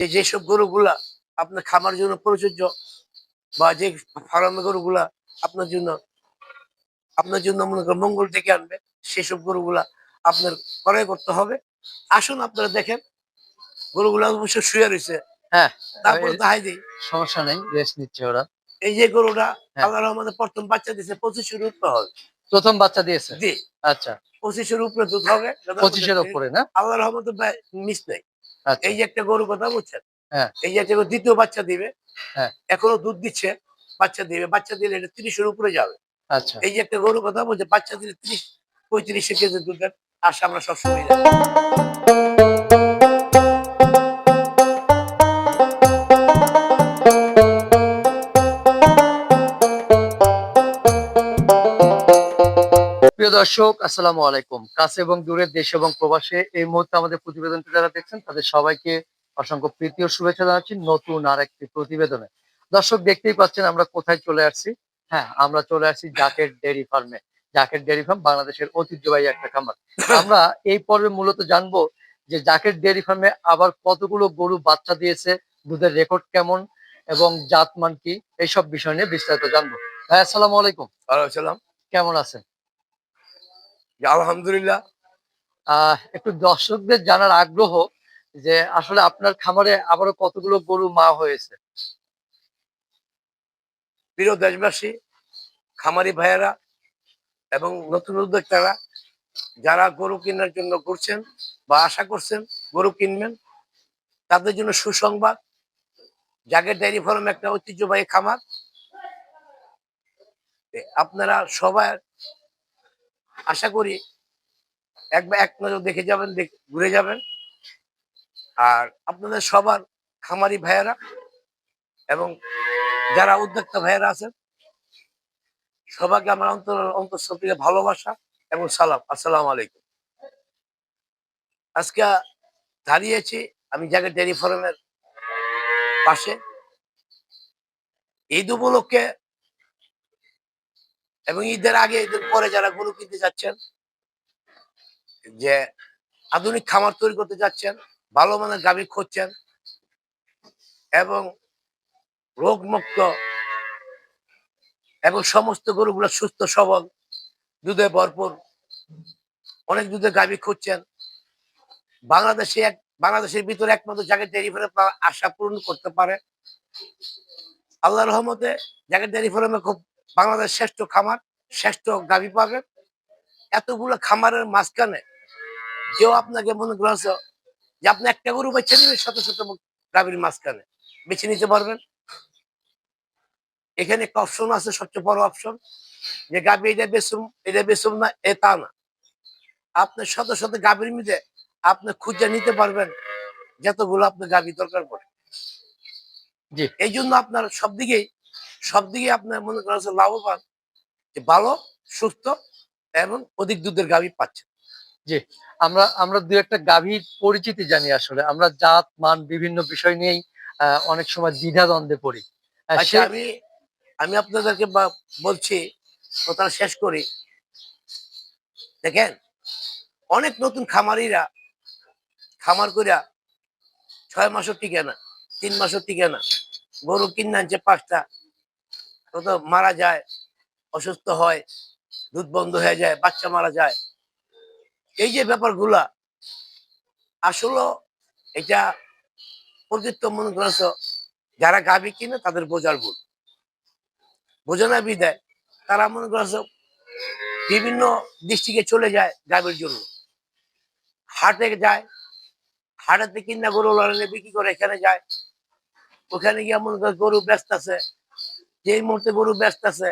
যে যেসব গরুগুলা আপনার খামার জন্য প্রযোজ্য বা যে ফার্মের গরুগুলা আপনার জন্য আপনার জন্য মনে করেন মঙ্গল ডেকে আনবে সেসব গরুগুলা আপনার ক্রয় করতে হবে। আসুন আপনারা দেখেন গরুগুলা অবশ্য শুয়ে রয়েছে। হ্যাঁ তারপরে দিই। সমস্যা নেই রেস্ট নিচ্ছে ওরা। এই যে গরুটা হ্যাঁ। আল্লাহ রহমতে প্রথম বাচ্চা পঁচিশের উপরে হবে। প্রথম বাচ্চা দিয়েছে? জি। আচ্ছা। পঁচিশের উপরে দুধ হবে। পঁচিশের উপরে না? আল্লাহ রহমতে মিস নাই। এই যে একটা গরু কথা বলছেন হ্যাঁ। এই যে একটা দ্বিতীয় বাচ্চা দিবে হ্যাঁ। এখনও দুধ দিচ্ছে বাচ্চা দিবে বাচ্চা দিলে এটা তিরিশের উপরে যাবে। আচ্ছা। এই যে একটা গরু কথা বলছে বাচ্চা দিলে তিরিশ পঁয়ত্রিশে কেজি দুধ দুধের আশা আমরা সবসময় প্রিয় দর্শক আসসালামু আলাইকুম। কাছে এবং দূরের দেশ এবং প্রবাসে এই মুহূর্তে আমাদের প্রতিবেদনটি যারা দেখছেন তাদের সবাইকে অসংখ্য প্রীতি ও শুভেচ্ছা জানাচ্ছি নতুন আর একটি প্রতিবেদনে। দর্শক দেখতেই পাচ্ছেন আমরা কোথায় চলে আসছি? হ্যাঁ আমরা চলে আসছি জাকের ডেয়ারি ফার্মে। জাকের ডেয়ারি ফার্ম বাংলাদেশের ঐতিহ্যবাহী একটা খামার। আমরা এই পর্বে মূলত জানব যে জাকের ডেয়ারি ফার্মে আবার কতগুলো গরু বাচ্চা দিয়েছে দুধের রেকর্ড কেমন এবং জাতমান কি এইসব বিষয় নিয়ে বিস্তারিত জানব। হ্যাঁ আসসালামু আলাইকুম। ওয়ালাইকুম সালাম। কেমন আছেন? যে আলহামদুলিল্লাহ একটু দর্শকদের জানার আগ্রহ যে আসলে আপনার খামারে আবারও কতগুলো গরু মা হয়েছে। প্রিয় দেশবাসী, খামারি ভাইয়েরা এবং নতুন উদ্যোক্তারা, যারা গরু কেনার জন্য করছেন বা আশা করছেন গরু কিনবেন, তাদের জন্য সুসংবাদ। জাগের ডায়েরি ফার্ম একটা ঐতিহ্যবাহী খামার। আপনারা সবাই আশা করি একবার এক নজর দেখে যাবেন ঘুরে যাবেন। আর আপনাদের সবার খামারি ভাইয়েরা এবং যারা উদ্যোক্তা ভাইয়েরা আছেন, সবাইকে আমার অন্তর, অন্তঃস্থল থেকে ভালোবাসা এবং সালাম। আসসালাম আলাইকুম। আজকে দাঁড়িয়েছি আমি জায়গায় ডেয়ারি ফার্মের পাশে। ঈদ উপলক্ষে এবং ঈদের আগে, ঈদের পরে যারা গরু কিনতে যাচ্ছেন, যে আধুনিক খামার তৈরি করতে যাচ্ছেন, ভালো মানের গাভী খুঁজছেন এবং রোগমুক্ত এবং সমস্ত গরুগুলো সুস্থ, সবল, দুধে ভরপুর, অনেক দুধে গাভী খুঁজছেন, বাংলাদেশে এক, বাংলাদেশের ভিতরে একমাত্র জায়গায় ডেয়ারি ফার্মে আশা পূরণ করতে পারে আল্লাহ রহমতে জায়গায় ডেয়ারি ফার্মে খুব বাংলাদেশ শ্রেষ্ঠ খামার শ্রেষ্ঠ গাভী পাবেন। এতগুলো খামারের মাঝখানে কেউ আপনাকে মনে করছে যে আপনি একটা গরু বেছে নেবেন শত শত গাভীর মাঝখানে। বেছে নিতে পারবেন। এখানে একটা অপশন আছে সবচেয়ে বড় অপশন যে গাভী এটা বেসুম এটা বেসুম না এ তা না। আপনি শত শত গাভীর মিলে আপনি খুঁজে নিতে পারবেন যতগুলো আপনার গাভী দরকার পড়ে। এই জন্য আপনার সব দিকেই সব দিকে আপনার মনে করা হচ্ছে লাভবান যে ভালো সুস্থ এবং অধিক দুধের গাভী পাচ্ছে আমরা আমরা দু একটা গাভীর পরিচিতি জানি আসলে। আমরা জাত মান বিভিন্ন বিষয় নিয়েই অনেক সময় দ্বিধাদ্বন্দ্বে পড়ি। আচ্ছা আমি আমি আপনাদেরকে বলছি কথাটা শেষ করি। দেখেন অনেক নতুন খামারিরা খামার কইরা ছয় মাসও টিকে না তিন মাসও টিকে না গরু কিনে আনছে পাঁচটা কত মারা যায়, অসুস্থ হয়, দুধ বন্ধ হয়ে যায়, বাচ্চা মারা যায়। এই যে ব্যাপারগুলা আসলে এটা প্রকৃত মনে করছ যারা গাভী কিনে তাদের বোঝার ভুল। বোঝে না বিদায় তারা মনে করছ বিভিন্ন ডিস্ট্রিক্টে চলে যায় গাভীর জন্য। হাটে যায়, হাটেতে কিনা গরু লড়ালে বিক্রি করে এখানে যায়, ওখানে গিয়ে মনে করে গরু ব্যস্ত আছে যেই মুহূর্তে গরু ব্যস্ত আছে,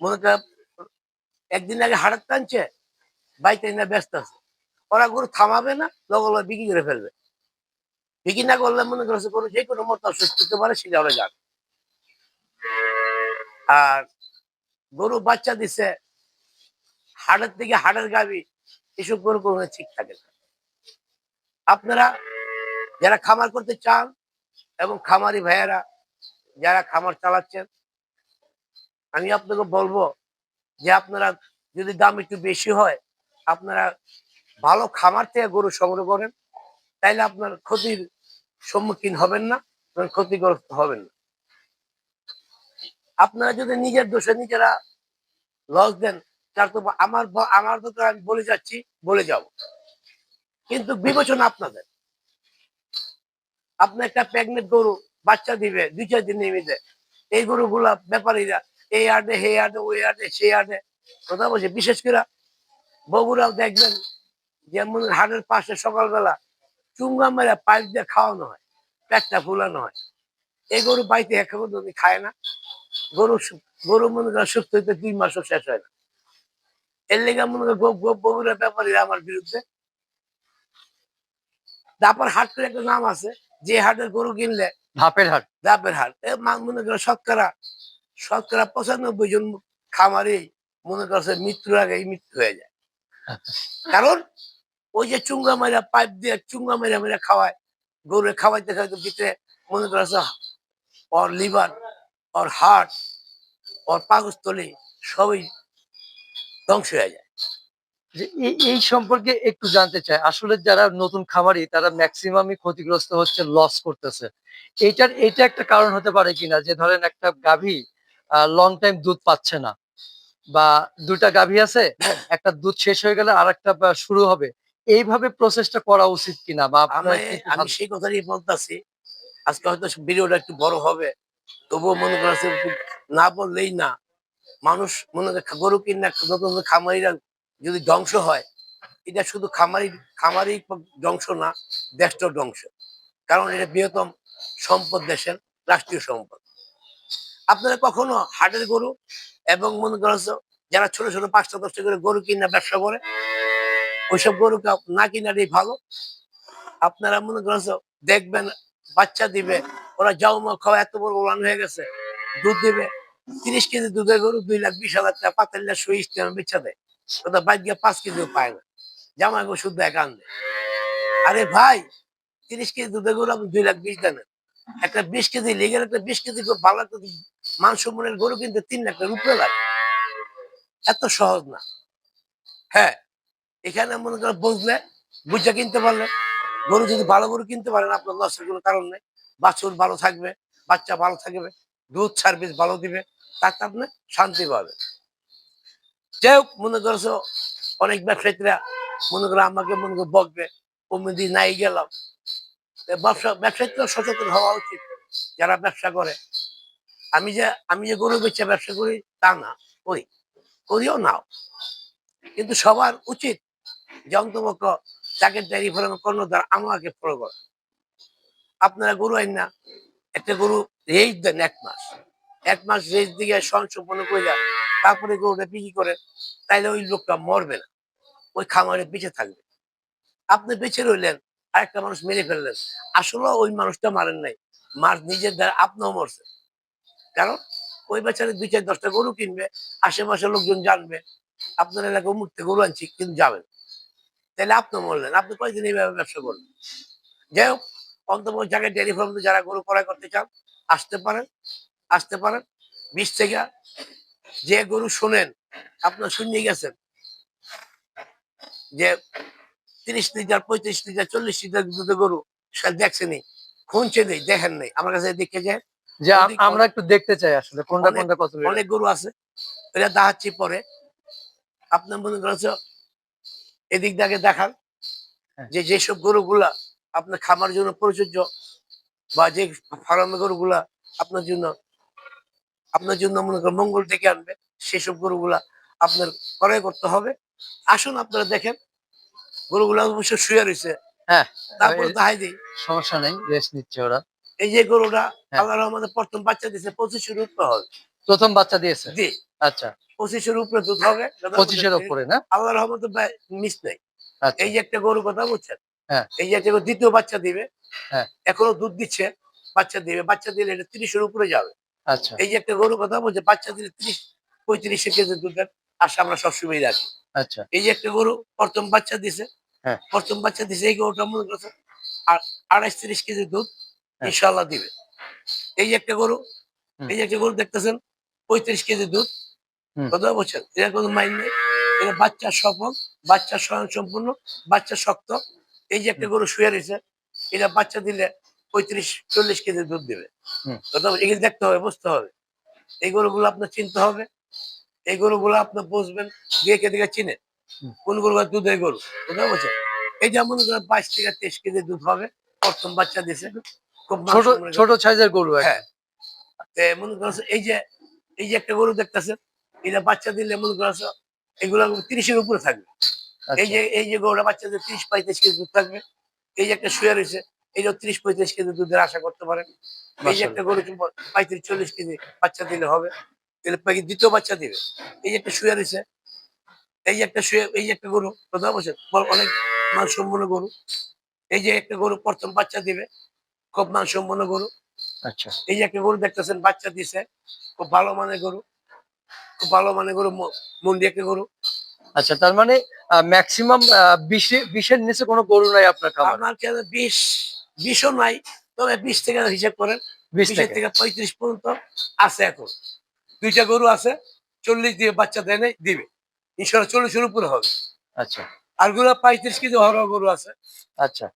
মনে একদিন আগে হাটের টানছে, বাইতে না ব্যস্ত আছে। ওরা গরু থামাবে না, লগে লগে বিক্রি করে ফেলবে। বিক্রি না করলে মনে করছে গরু যে কোনো মতো অসুস্থ হতে পারে সেটা ওরা জানে আর গরু বাচ্চা দিছে হাটের থেকে হাটের গাবি এসব গরু কোনো ঠিক থাকে না। আপনারা যারা খামার করতে চান, এবং খামারি ভাইয়েরা যারা খামার চালাচ্ছেন, আমি আপনাকে বলব যে আপনারা যদি দাম একটু বেশি হয়, আপনারা ভালো খামার থেকে গরু সংগ্রহ করেন, তাইলে আপনার ক্ষতির সম্মুখীন হবেন না ক্ষতিগ্রস্ত হবেন না। আপনারা যদি নিজের দোষে নিজেরা লস দেন, তার তো আমার আমার তো আমি বলে যাচ্ছি, বলে যাব। কিন্তু বিবেচনা আপনাদের। আপনি একটা প্রেগনেন্ট গরু বাচ্চা দিবে, দুই চার দিন নিমিতে এই গরুগুলা ব্যাপারীরা, এই আডে হে আডে ওই আডে সেই আডে কথা বলছে, বিশেষ করে বগুড়াও দেখবেন, যেমন হাটের পাশে সকালবেলা চুঙ্গা মেরে পাইপ দিয়ে খাওয়ানো হয়, পেটটা ফুলানো হয়। এই গরু বাড়িতে এক যদি খায় না। গরু গরু মনে করেন সুস্থ হইতে দুই মাসও শেষ হয় না। এর লেগে মনে করেন গোপ গোপ বগুড়ার ব্যাপারীরা আমার বিরুদ্ধে। তারপর হাট করে একটা নাম আছে, যে হাটের গরু কিনলে ধাপের হাট দাপের হাট এ মনে করো শতকরা শতকরা পঁচানব্বই জন খামারি মনে করছে মৃত্যুর আগে মৃত্যু হয়ে যায়। কারণ ওই যে চুঙ্গা মারা পাইপ দিয়ে চুঙ্গা মেরা মেরা খাওয়ায় গরু খাওয়াইতে খাওয়াইতে ভিতরে মনে করছে ওর লিভার ওর হার্ট ওর পাকস্থলী সবই ধ্বংস হয়ে যায়। যে এই সম্পর্কে একটু জানতে চাই। আসলে যারা নতুন খামারি তারা ম্যাক্সিমামই ক্ষতিগ্রস্ত হচ্ছে লস করতেছে। এইটার এটা একটা কারণ হতে পারে কিনা? যে ধরেন একটা গাভী লং টাইম দুধ পাচ্ছে না। বা দুটা গাভী আছে একটা দুধ শেষ হয়ে গেলে আর একটা শুরু হবে। এইভাবে প্রসেসটা করা উচিত কিনা? বা আমি সেই কথাই বলতেছি। আজকে হয়তো ভিডিওটা একটু বড় হবে। তবুও মনে করছে না বললেই না। মানুষ মনে করে গরু কিনা নতুন খামারিরা যদি ধ্বংস হয়, এটা শুধু খামারি খামারি ধ্বংস না, দেশটাও ধ্বংস। কারণ এটা বৃহত্তম সম্পদ দেশের রাষ্ট্রীয় সম্পদ। আপনারা কখনো হাটের গরু এবং মনে করছ যারা ছোট ছোট পাঁচটা, দশটা করে গরু কিনা ব্যবসা করে, ওইসব গরু না কিনারই ভালো। আপনারা মনে করছ দেখবেন বাচ্চা দিবে, ওরা যাও মা খাওয়া এত বড় উড়ান হয়ে গেছে, দুধ দিবে, তিরিশ কেজি দুধের গরু দুই লাখ, বিশ হাজার টাকা পাতাল্লা সই ইস্তেমা বেচা দেয়। ওটা বাইক গিয়ে পাঁচ কেজিও পায় না। জামা গো শুদ্ধ এক আরে ভাই, তিরিশ কেজি দুধের গরু আপনি দুই লাখ বিশ দেন। একটা বিশ কেজি লেগের একটা বিশ কেজি ভালো একটা মাংস মনের গরু কিনতে তিন লাখ উপরে লাগে। এত সহজ না। হ্যাঁ এখানে মনে করেন বুঝলে, বুঝে কিনতে পারলে। গরু যদি ভালো গরু কিনতে পারেন আপনার লসের কোনো কারণ নেই। বাছুর ভালো থাকবে, বাচ্চা ভালো থাকবে, দুধ, সার্ভিস ভালো দিবে, তাতে আপনি শান্তি পাবে যাই হোক মনে করছ অনেক ব্যবসায়ীরা মনে করো আমাকে মনে করো বকবে কমিদি নাই গেলাম। ব্যবসা, ব্যবসায়ীরা সচেতন হওয়া উচিত, যারা ব্যবসা করে। আমি যে আমি যে গরু বেচে ব্যবসা করি, তা না, করি। করিও নাও কিন্তু সবার উচিত যে অন্তপক্ষ যাকে ডেয়ারি ফার্ম কর্ণধার আমাকে ফলো করে। আপনারা গরু আইন না, একটা গরু রেজ দেন এক মাস। এক মাস রেজ দিকে সম্পন্ন করে যান তারপরে গরুটা বিক্রি করেন, তাইলে ওই লোকটা মরবে না। ওই খামারে বেঁচে থাকবে। আপনি বেঁচে রইলেন, আরেকটা মানুষ মেরে ফেললেন। আসলে ওই মানুষটা মারেন নাই। মার নিজের দ্বারা আপনিও মরছে কারণ ওই বেচারে দুই চার দশটা গরু কিনবে আশেপাশে লোকজন জানবে, আপনার এলাকায় মুক্তি গরু আনছি, কিন্তু যাবেন তাহলে আপনি মরলেন। আপনি কয়েকদিন এইভাবে ব্যবসা করবেন? যাই হোক, অন্তত জায়গায় ফার্ম যারা গরু ক্রয় করতে চান, আসতে পারেন আসতে পারেন। বিশ থেকে যে গরু শোনেন আপনার শুনিয়ে গেছেন। যে তিরিশ লিটার পঁয়ত্রিশ লিটার চল্লিশ লিটার দুধের গরু সে দেখছেনি খুঁজছে নেই দেখেন নেই। আমার কাছে দেখে যে অনেক- আমরা একটু দেখতে চাই আসলে কোনটা কোনটা কত অনেক গরু আছে এটা দেখাচ্ছি পরে। আপনার মনে করেছে এদিক থেকে দেখান হ্যাঁ। যে যেসব গরুগুলা আপনার খামার জন্য প্রযোজ্য বা যে ফার্মের গরুগুলা আপনার জন্য আপনার জন্য মনে করেন মঙ্গল ডেকে আনবে সেসব গরুগুলা আপনার ক্রয় করতে হবে। আসুন আপনারা দেখেন গরুগুলা অবশ্য শুয়ে রয়েছে। হ্যাঁ তারপর এই- দিই। সমস্যা নেই রেস্ট নিচ্ছে ওরা। এই যে গরুটা হ্যাঁ। আল্লাহ প্রথম বাচ্চা পঁচিশের উপরে হবে। প্রথম বাচ্চা দিয়েছে? জি। আচ্ছা। পঁচিশের উপরে দুধ হবে। পঁচিশের ওপরে না? আল্লাহ রহমতে মিস নেই। আচ্ছা। এই যে একটা গরু কথা বলছেন হ্যাঁ। এই যে একটা দ্বিতীয় বাচ্চা দিবে হ্যাঁ। এখনও দুধ দিচ্ছে বাচ্চা দিবে। বাচ্চা দিলে এটা তিরিশের উপরে যাবে। আচ্ছা। এই যে একটা গরু কথা বলছে বাচ্চা দিলে তিরিশ পঁয়ত্রিশ কেজি দুধের আশা আমরা সবসময় রাখি। আচ্ছা। এই যে একটা গরু প্রথম বাচ্চা দিছে হ্যাঁ। প্রথম বাচ্চা দিছে এই গরুটা মনে করছে আর আড়াইশ তিরিশ কেজি দুধ হ্যাঁ। ইনশাল্লাহ দিবে। এই যে একটা গরু এই যে একটা গরু দেখতেছেন পঁয়ত্রিশ কেজি দুধ। কথা বলছেন? এটা কোনো মাইন নেই। এটা বাচ্চা সফল বাচ্চা স্বয়ং সম্পূর্ণ বাচ্চা শক্ত। এই যে একটা গরু শুয়ে রয়েছে এটা বাচ্চা দিলে পঁয়ত্রিশ চল্লিশ কেজি দুধ দেবে। এগুলো দেখতে হবে বুঝতে হবে। এই গরুগুলো আপনার চিনতে হবে। এই গরুগুলো আপনার বুঝবেন কে দেখে চিনে। কোন গরু দুধের গরু বুঝতে পারছেন? এই যেমন বাইশ থেকে তেইশ কেজি দুধ হবে প্রথম বাচ্চা দিছে খুব ছোট সাইজের গরু হ্যাঁ। মনে করছ এই যে এই যে একটা গরু দেখতেছেন এটা বাচ্চা দিলে মনে করছ এগুলো তিরিশের উপরে থাকবে। এই আচ্ছা, যে এই যে গরুটা বাচ্চা বাচ্চাদের ত্রিশ পঁয়ত্রিশ কেজি দুধ থাকবে। এই যে একটা শুয়ে রয়েছে এই যে ত্রিশ পঁয়ত্রিশ কেজি দুধের আশা করতে পারেন। এই যে একটা গরু কিন্তু পঁয়ত্রিশ চল্লিশ কেজি বাচ্চা দিলে হবে। তাহলে পাখি দ্বিতীয় বাচ্চা দিবে। এই যে একটা শুয়ে দিছে এই যে একটা শুয়ে এই যে একটা গরু কথা বলছেন অনেক মানসম্পন্ন গরু। এই যে একটা গরু প্রথম বাচ্চা দিবে খুব মানসম্পন্ন গরু। আচ্ছা। এই যে একটা গরু দেখতেছেন বাচ্চা দিছে খুব ভালো মানের গরু। খুব ভালো মানের গরু ম- মন্ডি একটা গরু। আচ্ছা তার মানে ম্যাক্সিমাম বিশে বিশের নিচে কোনো গরু নাই আপনার খামার? আপনার কেন বিশ বিশও নাই তবে বিশ থেকে হিসাব করেন বিশ থেকে পঁয়ত্রিশ পর্যন্ত আছে এখন। দুইটা গরু আছে চল্লিশ দিয়ে বাচ্চা দেয় নাই দিবে। ইনশাল্লাহ চল্লিশের উপরে হবে। আচ্ছা। আরগুলো পঁয়ত্রিশ কেজি হর গরু আছে। আচ্ছা।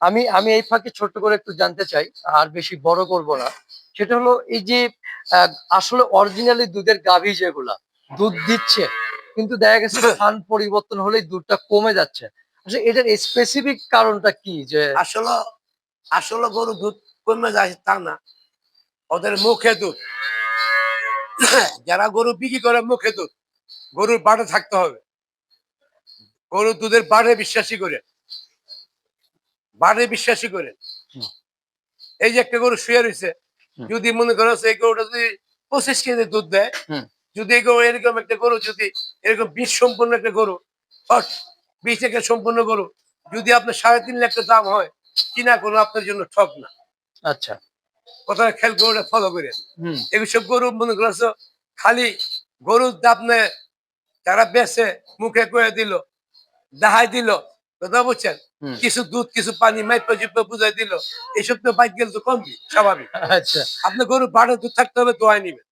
আমি আমি এই ফাঁকে ছোট্ট করে একটু জানতে চাই আর বেশি বড় করব না। সেটা হলো এই যে আসলে অরিজিনালি দুধের গাভী যেগুলা দুধ দিচ্ছে কিন্তু দেখা গেছে স্থান পরিবর্তন হলেই দুধটা কমে যাচ্ছে। আসলে এটার স্পেসিফিক কারণটা কি যে আসলে আসলে গরু দুধ কমে যায় তা না। ওদের মুখে দুধ। যারা গরু বিক্রি করে মুখে দুধ গরুর বাড়ে থাকতে হবে। গরুর দুধের বাড়ে বিশ্বাসী করে। বাড়ে বিশ্বাসী করে। এই যে একটা গরু শুয়ে রয়েছে যদি মনে করো এই গরুটা যদি পঁচিশ কেজি দুধ দেয় যদি এই গরু এরকম একটা গরু যদি এরকম বীজ সম্পূর্ণ একটা গরু বীজ থেকে সম্পন্ন গরু যদি আপনার সাড়ে তিন লাখ টাকা দাম হয় কিনা কোনো আপনার জন্য ঠক না। আচ্ছা। কথা খেয়াল গরুটা ফলো করে। এগুলো গরু মনে করছ খালি গরুর আপনি যারা বেছে মুখে করে দিল দাহাই দিল কথা বলছেন কিছু দুধ কিছু পানি মাইপা বুঝাই দিল এইসব তো বাইক গেলে তো কমবি স্বাভাবিক। আচ্ছা। আপনার গরু বাড়ে দুধ থাকতে হবে দোয়াই নিবেন।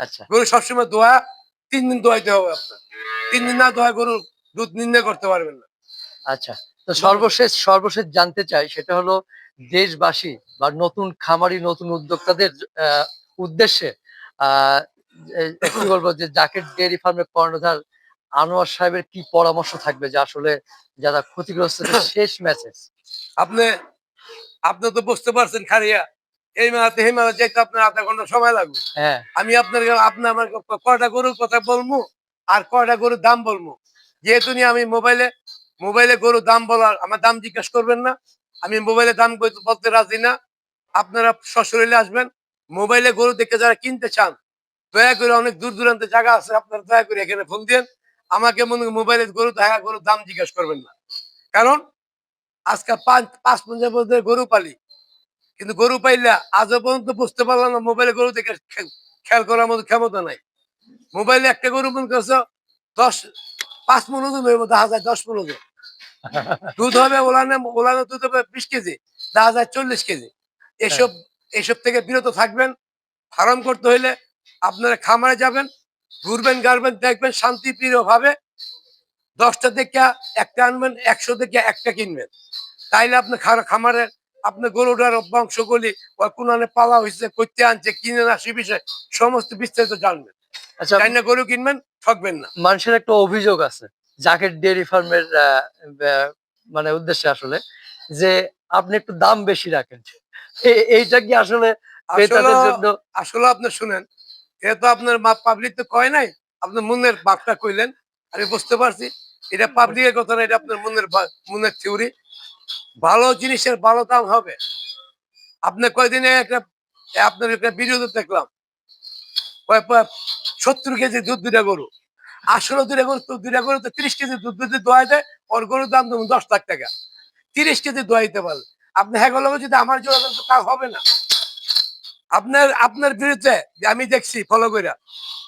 আচ্ছা। গরু সবসময় দোয়া তিন দিন দোয়াইতে হবে আপনার। তিন দিন না দোয়া গরু দুধ নির্ণয় করতে পারবেন না। আচ্ছা। তো সর্বশেষ সর্বশেষ জানতে চাই সেটা হলো দেশবাসী বা নতুন খামারি নতুন উদ্যোক্তাদের উদ্দেশ্যে কি বলব যে জাকেট ডেয়ারি ফার্মের কর্ণধার আনোয়ার সাহেবের কি পরামর্শ থাকবে যে আসলে যারা ক্ষতিগ্রস্ত শেষ মেসেজ আপনি আপনি তো বুঝতে পারছেন খারিয়া এই মেলাতে এই মেলা যেতে আপনার আধা ঘণ্টা সময় লাগবে। হ্যাঁ। আমি আপনার আপনি আমার কয়টা গরুর কথা বলব আর কয়টা গরুর দাম বলব? যেহেতু নিয়ে আমি মোবাইলে মোবাইলে গরুর দাম বলার, আমার দাম জিজ্ঞাসা করবেন না, আমি মোবাইলে দাম বলতে- রাজি না, আপনারা সশরীরে আসবেন, মোবাইলে গরু দেখে যারা কিনতে চান, দয়া করে অনেক দূর দূরান্তে জায়গা আছে, আপনারা দয়া করে এখানে ফোন দিন আমাকে মনে মোবাইলে গরু, দেখা গরুর দাম জিজ্ঞাসা করবেন না। কারণ, আজকে পাঁচ পাঁচ পঞ্চাশ বছর গরু পালি, কিন্তু গরু পাইলে আজও পর্যন্ত বুঝতে পারলাম না, মোবাইলে গরু দেখে খেয়াল করার মতো ক্ষমতা নাই। মোবাইলে একটা গরু মনে করছ, দশ, পাঁচ মন ওজন হইব, দেখা যায় দশ মন ওজন। দুধ হবে ওলানে ওলানো দুধ হবে বিশ কেজি দেখা যায় চল্লিশ কেজি। এসব এসব থেকে বিরত থাকবেন ফার্ম করতে হইলে আপনারা খামারে যাবেন ঘুরবেন গাড়বেন দেখবেন শান্তি প্রিয় ভাবে দশটা দেখে একটা আনবেন একশো দেখে একটা কিনবেন। তাইলে আপনি খামারে আপনার গরুটার বংশগুলি কোনানে পালা হয়েছে করতে আনছে কিনে না সে বিষয়ে সমস্ত বিস্তারিত জানবেন। আচ্ছা গরু কিনবেন ঠকবেন না। মানুষের একটা অভিযোগ আছে। জাকেট ডেয়ারি ফার্মের মানে উদ্দেশ্যে আসলে যে আপনি একটু দাম বেশি রাখেন। এইটা কি আসলে আসলে আপনি শুনেন এটা তো আপনার পাবলিক তো কয় নাই আপনার মনের বাপটা কইলেন আমি বুঝতে পারছি এটা পাবলিকের কথা না এটা আপনার মনের মনের থিওরি ভালো জিনিসের ভালো দাম হবে। আপনি কয়দিনে একটা আপনার একটা ভিডিওতে দেখলাম সত্তর কেজি দুধ দুটা গরু। আসলে দুটা গরু তো দুটা গরু তো তিরিশ কেজি দুধ দুধ দোয়াই দেয়, ওর গরুর দাম ধরুন দশ লাখ টাকা। তিরিশ কেজি দোয়া দিতে পারলে। আপনি হ্যাঁ যদি আমার জন্য তো হবে না। আপনার আপনার বিরুদ্ধে আমি দেখছি ফলো করে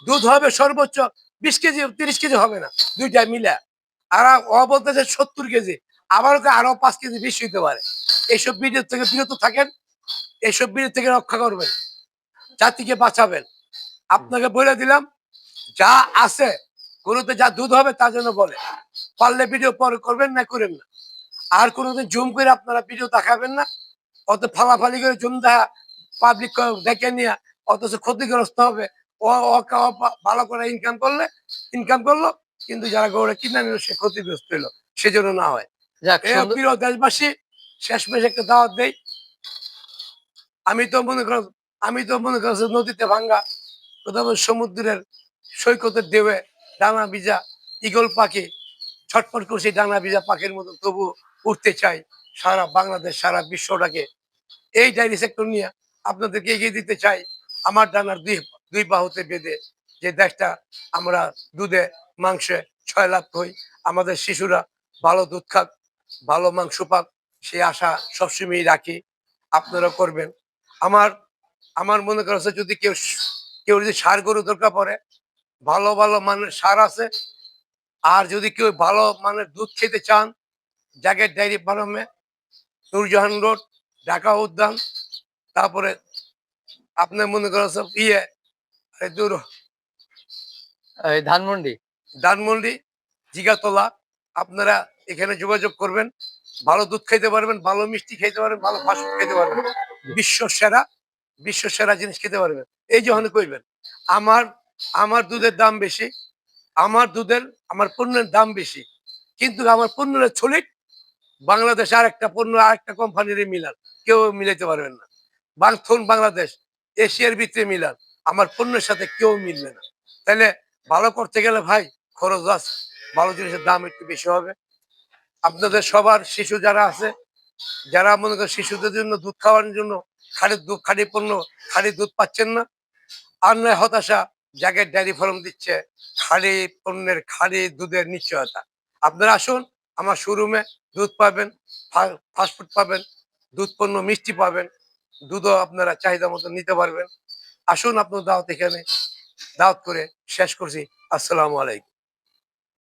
দুধ হবে সর্বোচ্চ বিশ কেজি, তিরিশ কেজি হবে না দুইটা মিলে। আর ও বলতেছে সত্তর কেজি, আবারও তো আরও পাঁচ কেজি বেশি হইতে পারে। এইসব ভিডিও থেকে বিরত থাকেন, এইসব ভিডিও থেকে রক্ষা করবেন, জাতিকে বাঁচাবেন। আপনাকে বলে দিলাম, যা আছে গরুতে যা দুধ হবে তা যেন বলে। পারলে ভিডিও পরে করবেন না করেন না। আর কোনোদিন জুম করে আপনারা ভিডিও দেখাবেন না। অত ফালাফালি করে জমদা পাবলিক দেখে নিয়ে অথচ ক্ষতিগ্রস্ত হবে। ও ভালো করে ইনকাম করলে ইনকাম করল কিন্তু যারা গরুটা কিনে নিল সে ক্ষতিগ্রস্ত হলো। সেজন্য না হয়। প্রিয় দেশবাসী শেষমেশ একটা দাওয়াত দেই। আমি তো মনে কর আমি তো মনে করছি নদীতে ভাঙ্গা কোথাও সমুদ্রের সৈকতের ঢেউয়ে ডানা ভিজা ইগল পাখি ছটফট করছি ডানা ভিজা পাখির মতো তবু উঠতে চাই সারা বাংলাদেশ, সারা বিশ্বটাকে। এই ডায়েরি সেক্টর নিয়ে আপনাদেরকে এগিয়ে দিতে চাই আমার ডানার দুই দুই বাহুতে বেঁধে যে দেশটা আমরা দুধে, মাংসে ছয় লাভ হই আমাদের শিশুরা ভালো দুধ খাক, ভালো মাংস পাক সেই আশা সবসময় রাখি। আপনারা করবেন। আমার আমার মনে করছে যদি কেউ কেউ যদি সার গরু দরকার পড়ে ভালো ভালো মানের সার আছে। আর যদি কেউ ভালো মানের দুধ খেতে চান জাগের ডায়েরি ফার্মে নূরজাহান রোড ঢাকা উদ্যান তারপরে আপনার মনে করছে ইয়ে দূর। ধানমন্ডি। ধানমন্ডি জিগাতলা আপনারা এখানে যোগাযোগ করবেন। ভালো দুধ খেতে পারবেন ভালো মিষ্টি খেতে পারবেন ভালো ফাস্টফুড খেতে পারবেন। বিশ্ব সেরা বিশ্ব সেরা জিনিস খেতে পারবেন। এই যখন কইবেন আমার আমার দুধের দাম বেশি, আমার দুধের, আমার পণ্যের দাম বেশি। কিন্তু আমার পণ্যের ছলিক বাংলাদেশ আর একটা পণ্য আর একটা কোম্পানির মিলান। কেউ মিলাইতে পারবেন না। বাংথন বাংলাদেশ, এশিয়ার ভিতরে মিলান। আমার পণ্যের সাথে কেউ মিলবে না। তাহলে ভালো করতে গেলে ভাই খরচ আছে। ভালো জিনিসের দাম একটু বেশি হবে। আপনাদের সবার শিশু যারা আছে, যারা মনে করেন শিশুদের জন্য দুধ খাওয়ানোর জন্য খালি দুধ খালি পণ্য খালি দুধ পাচ্ছেন না, আর নয় হতাশা জায়গায় ডেয়ারি ফার্ম দিচ্ছে খালি পণ্যের খালি, দুধের নিশ্চয়তা। আপনারা আসুন, আমার শোরুমে দুধ পাবেন ফাস্টফুড পাবেন, দুধ পণ্য মিষ্টি পাবেন, দুধও আপনারা চাহিদা মতো নিতে পারবেন। আসুন আপনার দাওয়াত এখানে দাওয়াত করে শেষ করছি। আসসালামু আলাইকুম।